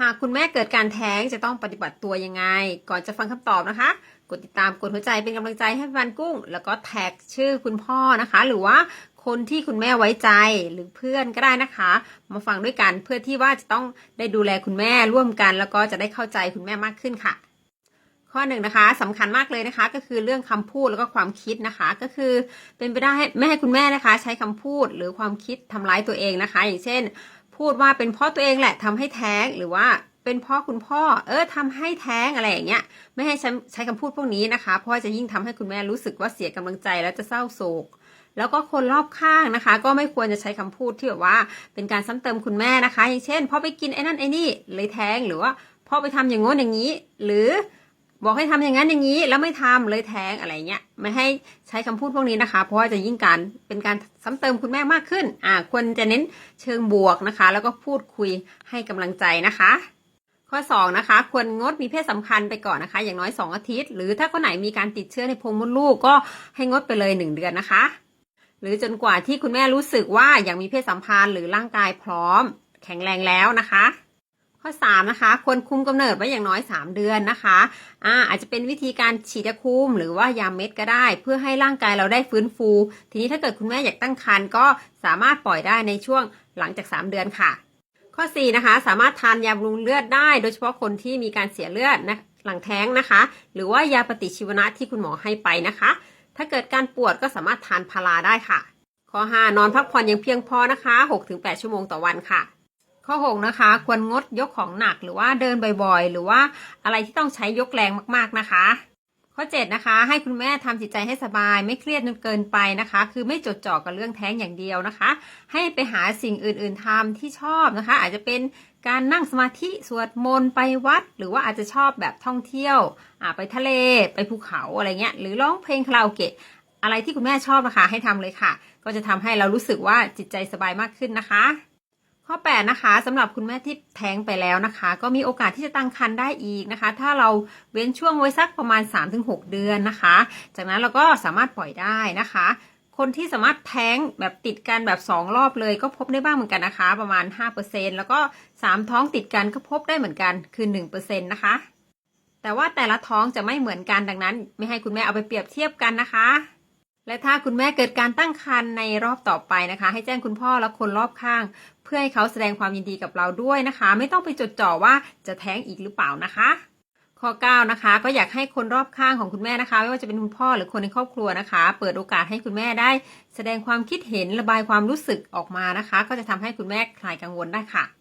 หากคุณแม่เกิดการแท้งจะต้องปฏิบัติตัวยังไง ก่อนจะฟังคำตอบนะคะ กดติดตามกดหัวใจเป็นกำลังใจให้ฟันกุ้ง แล้วก็แท็กชื่อคุณพ่อนะคะ หรือว่าคนที่คุณแม่ไว้ใจหรือเพื่อนก็ได้นะคะ มาฟังด้วยกันเพื่อที่ว่าจะต้องได้ดูแลคุณแม่ร่วมกัน แล้วก็จะได้เข้าใจคุณแม่มากขึ้นค่ะ ข้อหนึ่งนะคะสำคัญมากเลยนะคะ ก็คือเรื่องคำพูดแล้วก็ความคิดนะคะ ก็คือเป็นไปได้ให้ไม่ให้คุณแม่นะคะ ใช้คำพูดหรือความคิดทำร้ายตัวเองนะคะ อย่างเช่น พูดว่าเป็นเพราะตัวเองแหละทำให้แท้งหรือว่าเป็นเพราะคุณพ่อ เออทำให้แท้งอะไรอย่างเงี้ย ไม่ให้ใช้ใช้คำพูดพวกนี้นะคะ เพราะจะยิ่งทำให้คุณแม่รู้สึกว่าเสียกำลังใจแล้วจะเศร้าโศก แล้วก็คนรอบข้างนะคะ ก็ไม่ควรจะใช้คำพูดที่แบบว่าเป็นการซ้ำเติมคุณแม่นะคะ อย่างเช่นพ่อไปกินไอ้นั่นไอ้นี่เลยแท้งหรือว่าพ่อไปทำอย่างโน้นอย่างนี้ หรือ บอกให้ทำอย่างนั้นอย่างนี้ แล้วไม่ทำเลยแท้งอะไรเงี้ยไม่ให้ใช้คำพูดพวกนี้นะคะ เพราะว่าจะยิ่งการเป็นการซ้ำเติมคุณแม่มากขึ้น อ่าควรจะเน้นเชิงบวกนะคะ แล้วก็พูดคุยให้กำลังใจนะคะ ข้อ2นะคะควรงดมีเพศสัมพันธ์ไปก่อนนะคะ อย่างน้อย 2 อาทิตย์ หรือถ้าคนไหนมีการติดเชื้อในโพรงมดลูกก็ให้งดไปเลย 1 เดือนนะคะ หรือจนกว่าที่คุณแม่รู้สึกว่าอยากมีเพศสัมพันธ์หรือร่างกายพร้อม แข็งแรงแล้วนะคะ ข้อ3นะคะควรคุมกำเนิดไว้อย่างน้อย 3 เดือนนะคะอ่าอาจจะเป็นวิธีการฉีดยาคุมหรือว่ายาเม็ดก็ได้ เพื่อให้ร่างกายเราได้ฟื้นฟู ทีนี้ถ้าเกิดคุณแม่อยากตั้งครรภ์ก็สามารถปล่อยได้ในช่วงหลังจาก 3 เดือนค่ะ ข้อ4นะคะสามารถทานยาบำรุงเลือดได้ โดยเฉพาะคนที่มีการเสียเลือดนะหลังแท้งนะคะ หรือว่ายาปฏิชีวนะที่คุณหมอให้ไปนะคะ ถ้าเกิดการปวดก็สามารถทานพาราได้ค่ะ ข้อ 5 นอนพักผ่อนอย่างเพียงพอนะคะ 6-8 ชั่วโมงต่อวันค่ะ ข้อ 6 นะคะ ควรงดยกของหนักหรือว่าเดินบ่อยๆ หรือว่าอะไรที่ต้องใช้ยกแรงมากๆนะคะ ข้อ 7 นะคะ ให้คุณแม่ทำจิตใจให้สบาย ไม่เครียดจนเกินไปนะคะ คือไม่จดจ่อกับเรื่องแท้งอย่างเดียวนะคะ ให้ไปหาสิ่งอื่นๆทำที่ชอบนะคะ อาจจะเป็นการนั่งสมาธิสวดมนต์ไปวัด หรือว่าอาจจะชอบแบบท่องเที่ยวไปทะเลไปภูเขาอะไรเงี้ยหรือร้องเพลงคาราโอเกะอะไรที่คุณแม่ชอบนะคะ ให้ทำเลยค่ะ ก็จะทำให้เรารู้สึกว่าจิตใจสบายมากขึ้นนะคะ ข้อ 8 นะคะสำหรับคุณแม่ที่แท้งไปแล้วนะคะ ก็มีโอกาสที่จะตั้งครรภ์ได้อีกนะคะ ถ้าเราเว้นช่วงไว้สักประมาณ 3-6 เดือนนะคะ จากนั้นเราก็สามารถปล่อยได้นะคะ คนที่สามารถแท้งแบบติดกันแบบ 2 รอบเลยก็พบได้บ้างเหมือนกันนะคะ ประมาณ 5%แล้วก็ 3 ท้องติดกันก็พบได้เหมือนกันคือ1%นะคะ แต่ว่าแต่ละท้องจะไม่เหมือนกันดังนั้น ไม่ให้คุณแม่เอาไปเปรียบเทียบกันนะคะ และถ้าคุณแม่เกิดการตั้งครรภ์ในรอบต่อไปนะคะ ให้แจ้งคุณพ่อและคนรอบข้าง เพื่อให้เขาแสดงความยินดีกับเราด้วยนะคะ ไม่ต้องไปจดจ่อว่าจะแท้งอีกหรือเปล่านะคะข้อ9นะคะก็อยากให้คนรอบข้างของคุณแม่นะคะ ไม่ว่าจะเป็นคุณพ่อหรือคนในครอบครัวนะคะ เปิดโอกาสให้คุณแม่ได้ แสดงความคิดเห็นระบายความรู้สึกออกมานะคะ ก็จะทำให้คุณแม่คลายกังวลได้ค่ะ